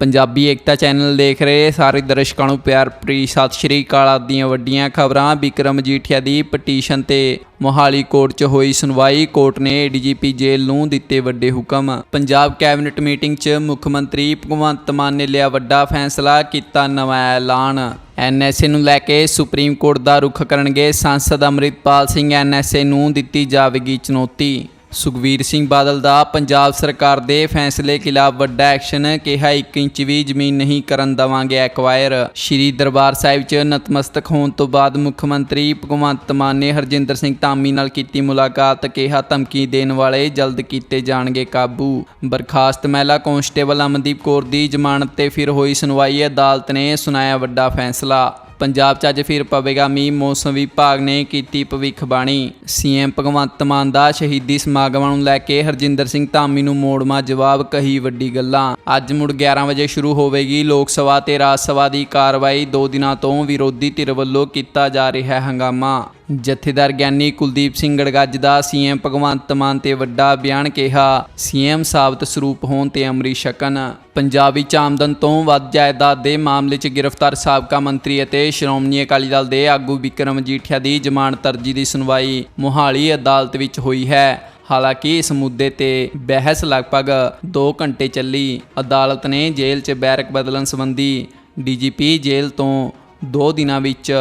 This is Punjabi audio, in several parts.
ਪੰਜਾਬੀ ਏਕਤਾ ਚੈਨਲ ਦੇਖ ਰਹੇ ਸਾਰੇ ਦਰਸ਼ਕਾਂ ਨੂੰ ਪਿਆਰ ਭਰੀ ਸਤਿ ਸ਼੍ਰੀ ਅਕਾਲ ਆਪ ਦੀਆਂ ਵੱਡੀਆਂ ਖਬਰਾਂ। ਵਿਕਰਮ ਮਜੀਠੀਆ ਦੀ ਪਟੀਸ਼ਨ ਤੇ ਮੋਹਾਲੀ ਕੋਰਟ 'ਚ ਹੋਈ ਸੁਣਵਾਈ। ਕੋਰਟ ਨੇ ਡੀਜੀਪੀ ਜੇਲ੍ਹ ਨੂੰ ਦਿੱਤੇ ਵੱਡੇ ਹੁਕਮ। ਪੰਜਾਬ ਕੈਬਨਿਟ ਮੀਟਿੰਗ 'ਚ ਮੁੱਖ ਮੰਤਰੀ ਭਗਵੰਤ ਮਾਨ ਨੇ ਲਿਆ ਵੱਡਾ ਫੈਸਲਾ, ਕੀਤਾ ਨਵਾਂ ਐਲਾਨ। ਐਨਐਸਏ ਨੂੰ ਲੈ ਕੇ ਸੁਪਰੀਮ ਕੋਰਟ ਦਾ ਰੁਖ ਕਰਨਗੇ। ਸੰਸਦ ਅੰਮ੍ਰਿਤਪਾਲ ਸਿੰਘ ਐਨਐਸਏ ਨੂੰ ਦਿੱਤੀ ਜਾਵੇਗੀ ਚੁਣੌਤੀ। ਸੁਖਵੀਰ ਸਿੰਘ ਬਾਦਲ ਦਾ ਪੰਜਾਬ ਸਰਕਾਰ ਦੇ ਫੈਸਲੇ ਖਿਲਾਫ ਵੱਡਾ ਐਕਸ਼ਨ ਕਿਹਾ 1 ਇੰਚ ਵੀ ਜ਼ਮੀਨ ਨਹੀਂ ਕਰਨ ਦਵਾਂਗੇ ਐਕਵਾਇਰ। ਸ਼੍ਰੀ ਦਰਬਾਰ ਸਾਹਿਬ 'ਚ ਨਤਮਸਤਕ ਹੋਣ ਤੋਂ ਬਾਅਦ ਮੁੱਖ ਮੰਤਰੀ ਭਗਵੰਤ ਮਾਨ ਨੇ ਹਰਜਿੰਦਰ ਸਿੰਘ ਧਾਮੀ ਨਾਲ ਕੀਤੀ ਮੁਲਾਕਾਤ, ਕਿਹਾ, ਧਮਕੀ ਦੇਣ ਵਾਲੇ ਜਲਦ ਕੀਤੇ ਜਾਣਗੇ ਕਾਬੂ। ਬਰਖਾਸਤ ਮਹਿਲਾ ਕਾਂਸਟੇਬਲ ਅਮਨਦੀਪ ਕੌਰ ਦੀ ਜ਼ਮਾਨਤ ਤੇ ਫਿਰ ਹੋਈ ਸੁਣਵਾਈ, ਅਦਾਲਤ ਨੇ ਸੁਣਾਇਆ ਵੱਡਾ ਫੈਸਲਾ। ਪੰਜਾਬ 'ਚ ਅੱਜ ਫਿਰ ਪਵੇਗਾ ਮੀਂਹ, ਮੌਸਮ ਵਿਭਾਗ ਨੇ ਕੀਤੀ ਭਵਿੱਖਬਾਣੀ ਸੀਐਮ ਭਗਵੰਤ ਮਾਨ ਦਾ ਸ਼ਹੀਦੀ ਸਮਾਗਮਾਂ ਨੂੰ ਲੈ ਕੇ ਹਰਜਿੰਦਰ ਸਿੰਘ ਧਾਮੀ ਨੂੰ ਮੋੜਮਾ ਜਵਾਬ, ਕਹੀ ਵੱਡੀ ਗੱਲਾਂ। ਅੱਜ ਮੁੜ 11 ਵਜੇ ਸ਼ੁਰੂ ਹੋਵੇਗੀ ਲੋਕ ਸਭਾ ਤੇ ਰਾਜ ਸਭਾ ਦੀ ਕਾਰਵਾਈ। ਦੋ ਦਿਨਾਂ ਤੋਂ ਵਿਰੋਧੀ ਧਿਰ ਵੱਲੋਂ ਕੀਤਾ ਜਾ ਰਿਹਾ ਹੰਗਾਮਾ। ਜਥੇਦਾਰ ਗਿਆਨੀ ਕੁਲਦੀਪ ਸਿੰਘ ਗੜਗੱਜ ਦਾ ਸੀਐਮ ਭਗਵੰਤ ਮਾਨ ਤੇ ਵੱਡਾ ਬਿਆਨ ਕਿਹਾ, ਸੀਐਮ ਸਾਬਤ ਸਰੂਪ ਹੋਣ ਤੇ ਅਮਰੀ ਸ਼ਕਨ। ਪੰਜਾਬ ਵਿੱਚ ਆਮਦਨ ਤੋਂ ਵੱਧ ਜਾਇਦਾਦ ਦੇ ਮਾਮਲੇ 'ਚ ਗ੍ਰਿਫਤਾਰ ਸਾਬਕਾ ਮੰਤਰੀ ਅਤੇ ਸ਼੍ਰੋਮਣੀ ਅਕਾਲੀ ਦਲ ਦੇ ਆਗੂ ਵਿਕਰਮ ਮਜੀਠੀਆ ਦੀ ਜ਼ਮਾਨਤ ਅਰਜੀ ਦੀ ਸੁਣਵਾਈ ਮੋਹਾਲੀ ਅਦਾਲਤ ਵਿੱਚ ਹੋਈ ਹੈ। ਹਾਲਾਂਕਿ ਇਸ ਮੁੱਦੇ ਤੇ ਬਹਿਸ ਲਗਭਗ 2 ਘੰਟੇ ਚੱਲੀ। ਅਦਾਲਤ ਨੇ ਜੇਲ੍ਹ 'ਚ ਬੈਰਕ ਬਦਲਣ ਸੰਬੰਧੀ ਡੀਜੀਪੀ ਜੇਲ੍ਹ ਤੋਂ 2 ਦਿਨਾਂ ਵਿੱਚ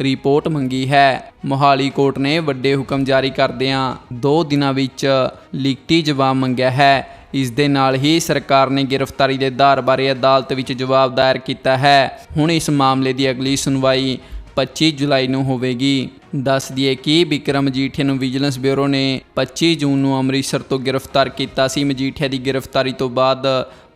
ਰਿਪੋਰਟ ਮੰਗੀ ਹੈ। ਮੋਹਾਲੀ ਕੋਰਟ ਨੇ ਵੱਡੇ ਹੁਕਮ ਜਾਰੀ ਕਰਦਿਆਂ 2 ਦਿਨਾਂ ਵਿੱਚ ਲਿਖਤੀ ਜਵਾਬ ਮੰਗਿਆ ਹੈ। ਇਸ ਦੇ ਨਾਲ ਹੀ ਸਰਕਾਰ ਨੇ ਗ੍ਰਿਫਤਾਰੀ ਦੇ ਆਧਾਰ ਬਾਰੇ ਅਦਾਲਤ ਵਿੱਚ ਜਵਾਬ ਦਾਇਰ ਕੀਤਾ ਹੈ। ਹੁਣ ਇਸ ਮਾਮਲੇ ਦੀ ਅਗਲੀ ਸੁਣਵਾਈ 25 ਜੁਲਾਈ ਨੂੰ ਹੋਵੇਗੀ। ਦੱਸ ਦਈਏ ਕਿ ਵਿਕਰਮ ਮਜੀਠੀਆ ਨੂੰ ਵਿਜੀਲੈਂਸ ਬਿਊਰੋ ਨੇ 25 ਜੂਨ ਨੂੰ ਅੰਮ੍ਰਿਤਸਰ ਤੋਂ ਗ੍ਰਿਫਤਾਰ ਕੀਤਾ ਸੀ। ਮਜੀਠੀਆ ਦੀ ਗ੍ਰਿਫਤਾਰੀ ਤੋਂ ਬਾਅਦ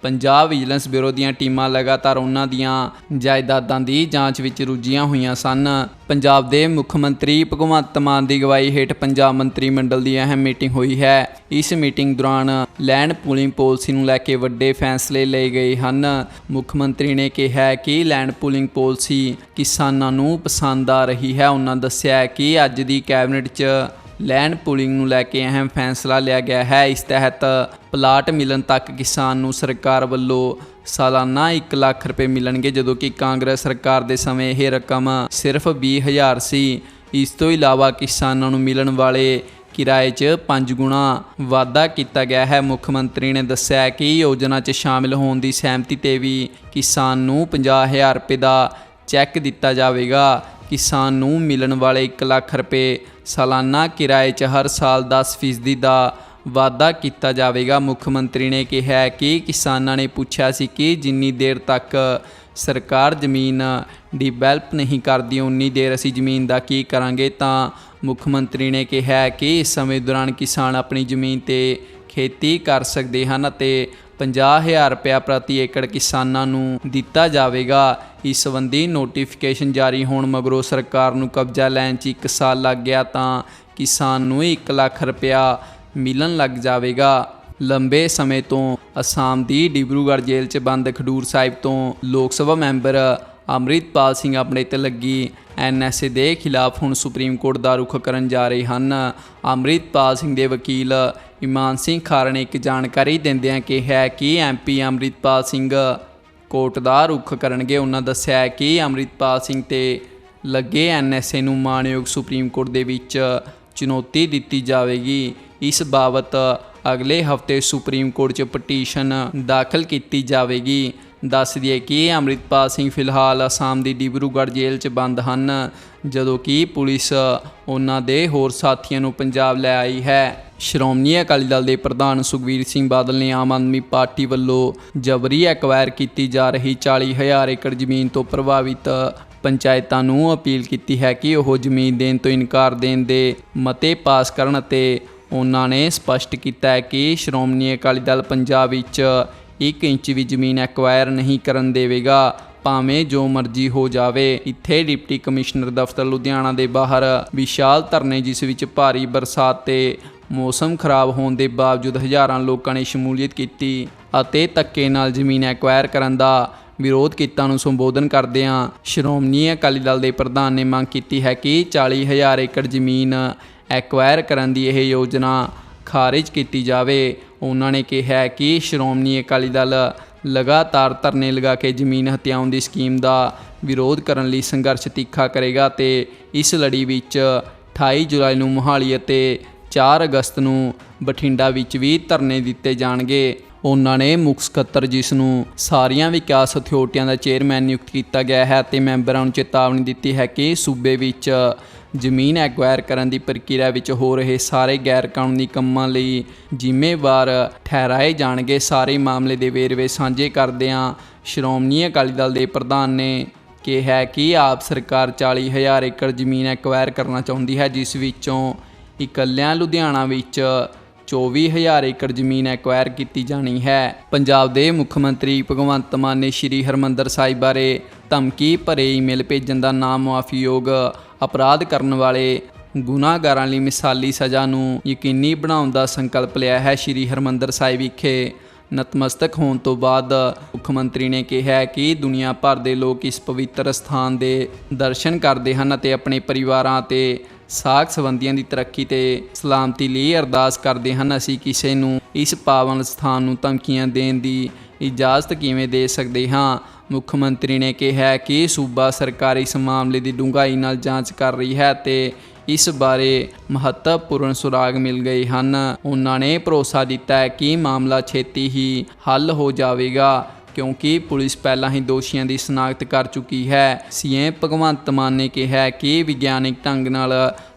ਪੰਜਾਬ ਵਿਜੀਲੈਂਸ ਬਿਊਰੋ ਦੀਆਂ ਟੀਮਾਂ ਲਗਾਤਾਰ ਉਹਨਾਂ ਦੀਆਂ ਜਾਇਦਾਦਾਂ ਦੀ ਜਾਂਚ ਵਿੱਚ ਰੁੱਝੀਆਂ ਹੋਈਆਂ ਸਨ। ਪੰਜਾਬ ਦੇ ਮੁੱਖ ਮੰਤਰੀ ਭਗਵੰਤ ਮਾਨ ਦੀ ਅਗਵਾਈ ਹੇਠ ਪੰਜਾਬ ਮੰਤਰੀ ਮੰਡਲ ਦੀ ਅਹਿਮ ਮੀਟਿੰਗ ਹੋਈ ਹੈ। ਇਸ ਮੀਟਿੰਗ ਦੌਰਾਨ ਲੈਂਡ ਪੂਲਿੰਗ ਪਾਲਿਸੀ ਨੂੰ ਲੈ ਕੇ ਵੱਡੇ ਫੈਸਲੇ ਲਏ ਗਏ ਹਨ। ਮੁੱਖ ਮੰਤਰੀ ਨੇ ਕਿਹਾ ਕਿ ਲੈਂਡ ਪੂਲਿੰਗ ਪਾਲਿਸੀ ਕਿਸਾਨਾਂ ਨੂੰ ਪਸੰਦ ਆ ਰਹੀ ਹੈ। ਉਹਨਾਂ ਦੱਸਿਆ ਕਿ ਅੱਜ ਦੀ ਕੈਬਨਿਟ 'ਚ ਲੈਂਡ ਪੂਲਿੰਗ ਨੂੰ ਲੈ ਕੇ ਅਹਿਮ ਫੈਸਲਾ ਲਿਆ ਗਿਆ ਹੈ। ਇਸ ਤਹਿਤ ਪਲਾਟ ਮਿਲਣ ਤੱਕ ਕਿਸਾਨ ਨੂੰ ਸਰਕਾਰ ਵੱਲੋਂ ਸਾਲਾਨਾ 1 ਲੱਖ ਰੁਪਏ ਮਿਲਣਗੇ, ਜਦੋਂ ਕਿ ਕਾਂਗਰਸ ਸਰਕਾਰ ਦੇ ਸਮੇਂ ਇਹ ਰਕਮ ਸਿਰਫ 20000 ਸੀ। ਇਸ ਤੋਂ ਇਲਾਵਾ ਕਿਸਾਨਾਂ ਨੂੰ ਮਿਲਣ ਵਾਲੇ ਕਿਰਾਏ 'ਚ 5 ਗੁਣਾ ਵਾਧਾ ਕੀਤਾ ਗਿਆ ਹੈ। ਮੁੱਖ ਮੰਤਰੀ ਨੇ ਦੱਸਿਆ ਕਿ ਯੋਜਨਾ 'ਚ ਸ਼ਾਮਿਲ ਹੋਣ ਦੀ ਸਹਿਮਤੀ ਤੇ ਵੀ ਕਿਸਾਨ ਨੂੰ 50000 ਰੁਪਏ ਦਾ ਚੈੱਕ ਦਿੱਤਾ ਜਾਵੇਗਾ। ਕਿਸਾਨ ਨੂੰ ਮਿਲਣ ਵਾਲੇ 1 ਲੱਖ ਰੁਪਏ ਸਾਲਾਨਾ ਕਿਰਾਏ 'ਚ ਹਰ ਸਾਲ 10% ਦਾ ਵਾਅਦਾ ਕੀਤਾ ਜਾਵੇਗਾ। ਮੁੱਖ ਮੰਤਰੀ ਨੇ ਕਿਹਾ ਕਿ ਕਿਸਾਨਾਂ ਨੇ ਪੁੱਛਿਆ ਸੀ ਕਿ ਜਿੰਨੀ ਦੇਰ ਤੱਕ ਸਰਕਾਰ ਜ਼ਮੀਨ ਡਿਵੈਲਪ ਨਹੀਂ ਕਰਦੀ, ਉਨੀ ਦੇਰ ਅਸੀਂ ਜ਼ਮੀਨ ਦਾ ਕੀ ਕਰਾਂਗੇ? ਤਾਂ ਮੁੱਖ ਮੰਤਰੀ ਨੇ ਕਿਹਾ ਕਿ ਇਸ ਸਮੇਂ ਦੌਰਾਨ ਕਿਸਾਨ ਆਪਣੀ ਜ਼ਮੀਨ ਤੇ ਖੇਤੀ ਕਰ ਸਕਦੇ ਹਨ ਅਤੇ 50000 ਰੁਪਇਆ ਪ੍ਰਤੀ ਏਕੜ ਕਿਸਾਨਾਂ ਨੂੰ ਦਿੱਤਾ ਜਾਵੇਗਾ। ਇਸ ਸੰਬੰਧੀ ਨੋਟੀਫਿਕੇਸ਼ਨ ਜਾਰੀ ਹੋਣ ਮਗਰੋਂ ਸਰਕਾਰ ਨੂੰ ਕਬਜ਼ਾ ਲੈਣ 'ਚ 1 ਸਾਲ ਲੱਗ ਗਿਆ ਤਾਂ ਕਿਸਾਨ ਨੂੰ 1 ਲੱਖ ਰੁਪਇਆ ਮਿਲਣ ਲੱਗ ਜਾਵੇਗਾ। ਲੰਬੇ ਸਮੇਂ ਤੋਂ ਅਸਾਮ ਦੀ ਡਿਬਰੂਗੜ੍ਹ ਜੇਲ੍ਹ 'ਚ ਬੰਦ ਖਡੂਰ ਸਾਹਿਬ ਤੋਂ ਲੋਕ ਸਭਾ ਮੈਂਬਰ ਅੰਮ੍ਰਿਤਪਾਲ ਸਿੰਘ ਆਪਣੇ ਤੇ ਲੱਗੀ ਐਨਐਸਏ ਦੇ ਖਿਲਾਫ ਹੁਣ ਸੁਪਰੀਮ ਕੋਰਟ ਦਾ ਰੁਖ ਕਰਨ ਜਾ ਰਹੇ ਹਨ। ਅੰਮ੍ਰਿਤਪਾਲ ਸਿੰਘ ਦੇ ਵਕੀਲ ਇਮਾਨ ਸਿੰਘ ਖਾਰ ਨੇ ਇੱਕ ਜਾਣਕਾਰੀ ਦਿੰਦਿਆਂ ਕਿਹਾ ਹੈ ਕਿ ਐਮਪੀ ਅੰਮ੍ਰਿਤਪਾਲ ਸਿੰਘ ਕੋਰਟ ਦਾ ਰੁਖ ਕਰਨਗੇ। ਉਹਨਾਂ ਦੱਸਿਆ ਹੈ ਕਿ ਅੰਮ੍ਰਿਤਪਾਲ ਸਿੰਘ ਤੇ ਲੱਗੇ ਐਨਐਸਏ ਨੂੰ ਮਾਣਯੋਗ ਸੁਪਰੀਮ ਕੋਰਟ ਦੇ ਵਿੱਚ ਚੁਣੌਤੀ ਦਿੱਤੀ ਜਾਵੇਗੀ। ਇਸ ਬਾਬਤ ਅਗਲੇ ਹਫ਼ਤੇ ਸੁਪਰੀਮ ਕੋਰਟ 'ਚ ਪਟੀਸ਼ਨ ਦਾਖਲ ਕੀਤੀ ਜਾਵੇਗੀ। ਦੱਸ ਦਈਏ ਕਿ ਅੰਮ੍ਰਿਤਪਾਲ ਸਿੰਘ ਫਿਲਹਾਲ ਅਸਾਮ ਦੀ ਡਿਬਰੂਗੜ੍ਹ ਜੇਲ੍ਹ 'ਚ ਬੰਦ ਹਨ, ਜਦੋਂ ਕਿ ਪੁਲਿਸ ਉਹਨਾਂ ਦੇ ਹੋਰ ਸਾਥੀਆਂ ਨੂੰ ਪੰਜਾਬ ਲੈ ਆਈ ਹੈ। ਸ਼੍ਰੋਮਣੀ ਅਕਾਲੀ ਦਲ ਦੇ ਪ੍ਰਧਾਨ ਸੁਖਵੀਰ ਸਿੰਘ ਬਾਦਲ ਨੇ ਆਮ ਆਦਮੀ ਪਾਰਟੀ ਵੱਲੋਂ ਜਬਰੀ ਐਕਵਾਇਰ ਕੀਤੀ ਜਾ ਰਹੀ 40000 ਏਕੜ ਜ਼ਮੀਨ ਤੋਂ ਪ੍ਰਭਾਵਿਤ ਪੰਚਾਇਤਾਂ ਨੂੰ ਅਪੀਲ ਕੀਤੀ ਹੈ ਕਿ ਉਹ ਜ਼ਮੀਨ ਦੇਣ ਤੋਂ ਇਨਕਾਰ ਦੇਣ ਦੇ ਮਤੇ ਪਾਸ ਕਰਨ ਅਤੇ ਉਹਨਾਂ ਨੇ ਸਪਸ਼ਟ ਕੀਤਾ ਹੈ ਕਿ ਸ਼੍ਰੋਮਣੀ ਅਕਾਲੀ ਦਲ ਪੰਜਾਬ ਵਿੱਚ 1 ਇੰਚ ਵੀ ਜ਼ਮੀਨ ਐਕਵਾਇਰ ਨਹੀਂ ਕਰਨ ਦੇਵੇਗਾ, ਭਾਵੇਂ ਜੋ ਮਰਜ਼ੀ ਹੋ ਜਾਵੇ। ਇੱਥੇ ਡਿਪਟੀ ਕਮਿਸ਼ਨਰ ਦਫ਼ਤਰ ਲੁਧਿਆਣਾ ਦੇ ਬਾਹਰ ਵਿਸ਼ਾਲ ਧਰਨੇ ਜਿਸ ਵਿੱਚ ਭਾਰੀ ਬਰਸਾਤ ਤੇ ਮੌਸਮ ਖਰਾਬ ਹੋਣ ਦੇ ਬਾਵਜੂਦ ਹਜ਼ਾਰਾਂ ਲੋਕਾਂ ਨੇ ਸ਼ਮੂਲੀਅਤ ਕੀਤੀ ਅਤੇ ਧੱਕੇ ਨਾਲ ਜ਼ਮੀਨ ਐਕਵਾਇਰ ਕਰਨ ਦਾ ਵਿਰੋਧ ਕੀਤਾ ਨੂੰ ਸੰਬੋਧਨ ਕਰਦਿਆਂ ਸ਼੍ਰੋਮਣੀ ਅਕਾਲੀ ਦਲ ਦੇ ਪ੍ਰਧਾਨ ਨੇ ਮੰਗ ਕੀਤੀ ਹੈ ਕਿ 40000 ਏਕੜ ਜ਼ਮੀਨ ਐਕਵਾਇਰ ਕਰਨ ਦੀ ਇਹ ਯੋਜਨਾ ਖਾਰਜ ਕੀਤੀ ਜਾਵੇ। ਉਹਨਾਂ ਨੇ ਕਿਹਾ ਕਿ ਸ਼੍ਰੋਮਣੀ ਅਕਾਲੀ ਦਲ ਲਗਾਤਾਰ ਧਰਨੇ ਲਗਾ ਕੇ ਜ਼ਮੀਨ ਹਤਿਆਉਣ ਦੀ ਸਕੀਮ ਦਾ ਵਿਰੋਧ ਕਰਨ ਲਈ ਸੰਘਰਸ਼ ਤਿੱਖਾ ਕਰੇਗਾ ਤੇ ਇਸ ਲੜੀ ਵਿੱਚ 28 ਜੁਲਾਈ ਨੂੰ ਮੋਹਾਲੀ ਅਤੇ 4 ਅਗਸਤ ਨੂੰ ਬਠਿੰਡਾ ਵਿੱਚ ਵੀ ਧਰਨੇ ਦਿੱਤੇ ਜਾਣਗੇ। ਉਹਨਾਂ ਨੇ ਮੁੱਖ ਸਕੱਤਰ ਜਿਸ ਨੂੰ ਸਾਰੀਆਂ ਵਿਕਾਸ ਅਥਾਰਟੀਆਂ ਦਾ ਚੇਅਰਮੈਨ ਨਿਯੁਕਤ ਕੀਤਾ ਗਿਆ ਹੈ ਤੇ ਮੈਂਬਰਾਂ ਨੂੰ ਚੇਤਾਵਨੀ ਦਿੱਤੀ ਹੈ ਕਿ ਸੂਬੇ ਵਿੱਚ ਜ਼ਮੀਨ ਐਕਵਾਇਰ ਕਰਨ ਦੀ ਪ੍ਰਕਿਰਿਆ ਵਿੱਚ ਹੋ ਰਹੇ ਸਾਰੇ ਗੈਰ ਕਾਨੂੰਨੀ ਕੰਮਾਂ ਲਈ ਜ਼ਿੰਮੇਵਾਰ ਠਹਿਰਾਏ ਜਾਣਗੇ। ਸਾਰੇ ਮਾਮਲੇ ਦੇ ਵੇਰਵੇ ਸਾਂਝੇ ਕਰਦਿਆਂ ਸ਼੍ਰੋਮਣੀ ਅਕਾਲੀ ਦਲ ਦੇ ਪ੍ਰਧਾਨ ਨੇ ਕਿਹਾ ਕਿ ਆਪ ਸਰਕਾਰ 40000 ਏਕੜ ਜ਼ਮੀਨ ਐਕਵਾਇਰ ਕਰਨਾ ਚਾਹੁੰਦੀ ਹੈ, ਜਿਸ ਵਿੱਚੋਂ ਇਕੱਲਿਆਂ ਲੁਧਿਆਣਾ ਵਿੱਚ 24000 ਏਕੜ ਜ਼ਮੀਨ ਐਕਵਾਇਰ ਕੀਤੀ ਜਾਣੀ ਹੈ। ਪੰਜਾਬ ਦੇ ਮੁੱਖ ਮੰਤਰੀ ਭਗਵੰਤ ਮਾਨ ਨੇ ਸ਼੍ਰੀ ਹਰਮੰਦਰ ਸਾਹਿਬ ਬਾਰੇ ਧਮਕੀ ਭਰੇ ਈਮੇਲ ਭੇਜਣ ਦਾ ਨਾਮ ਮੁਆਫੀਯੋਗ ਅਪਰਾਧ ਕਰਨ ਵਾਲੇ ਗੁਨਾਹਗਾਰਾਂ ਲਈ ਮਿਸਾਲੀ ਸਜ਼ਾ ਨੂੰ ਯਕੀਨੀ ਬਣਾਉਣ ਦਾ ਸੰਕਲਪ ਲਿਆ ਹੈ ਸ਼੍ਰੀ ਹਰਮੰਦਰ ਸਾਹਿਬ ਵਿਖੇ। ਨਤਮਸਤਕ ਹੋਣ ਤੋਂ ਬਾਅਦ ਮੁੱਖ ਮੰਤਰੀ ਨੇ ਕਿਹਾ ਕਿ ਦੁਨੀਆ ਭਰ ਦੇ ਲੋਕ ਇਸ ਪਵਿੱਤਰ ਸਥਾਨ ਦੇ ਦਰਸ਼ਨ ਕਰਦੇ ਹਨ ਅਤੇ ਆਪਣੇ ਪਰਿਵਾਰਾਂ ਤੇ ਸਾਖ ਸੰਬੰਧੀਆਂ ਦੀ ਤਰੱਕੀ ਤੇ ਸਲਾਮਤੀ ਲਈ ਅਰਦਾਸ ਕਰਦੇ ਹਨ। ਅਸੀਂ ਕਿਸੇ ਨੂੰ ਇਸ ਪਾਵਨ ਸਥਾਨ ਨੂੰ ਧਮਕੀਆਂ ਦੇਣ ਦੀ ਇਜਾਜ਼ਤ ਕਿਵੇਂ ਦੇ ਸਕਦੇ ਹਾਂ? ਮੁੱਖ ਮੰਤਰੀ ਨੇ ਕਿਹਾ ਕਿ ਸੂਬਾ ਸਰਕਾਰ ਇਸ ਮਾਮਲੇ ਦੀ ਡੂੰਘਾਈ ਨਾਲ ਜਾਂਚ ਕਰ ਰਹੀ ਹੈ ਤੇ ਇਸ ਬਾਰੇ ਮਹੱਤਵਪੂਰਨ ਸੁਰਾਗ ਮਿਲ ਗਏ ਹਨ। ਉਹਨਾਂ ਨੇ ਭਰੋਸਾ ਦਿੱਤਾ ਹੈ ਕਿ ਮਾਮਲਾ ਛੇਤੀ ਹੀ ਹੱਲ ਹੋ ਜਾਵੇਗਾ। ਕਿਉਂਕਿ ਪੁਲਿਸ ਪਹਿਲਾਂ ਹੀ ਦੋਸ਼ੀਆਂ ਦੀ ਸ਼ਨਾਖਤ ਕਰ ਚੁੱਕੀ ਹੈ। ਸੀਐਮ ਭਗਵੰਤ ਮਾਨ ਨੇ ਕਿਹਾ ਕਿ ਵਿਗਿਆਨਿਕ ਢੰਗ ਨਾਲ